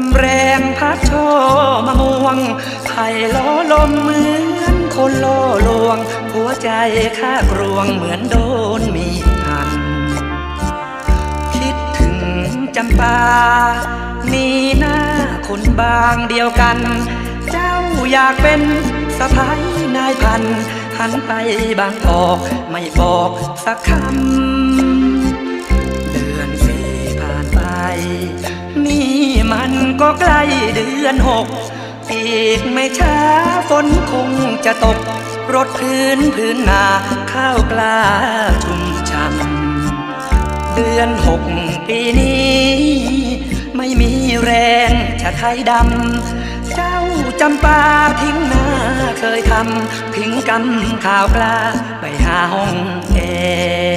มแรงพัดโอมาม่วงไผ่ล้อลมเหมือนคนล่อลวง หัวใจข้ากรวงเหมือนโดนมีดหัน คิดถึงจำปา มีหน้าคนบางเดียวกัน เจ้าอยากเป็นสะพ้ายนายพัน หันไปบางออกไม่บอกสักคำ มันก็ใกล้เดือนหก อีกไม่ช้าฝนคงจะตก รถพื้นพื้นนาข้าวกล้าชุ่มช่ำเดือนหกปีนี้ ไม่มีแรงชะไทยดำ เจ้าจำปาทิ้งหน้าเคยทำทิ้งกำข่าวปลาไปหาห้องแอร์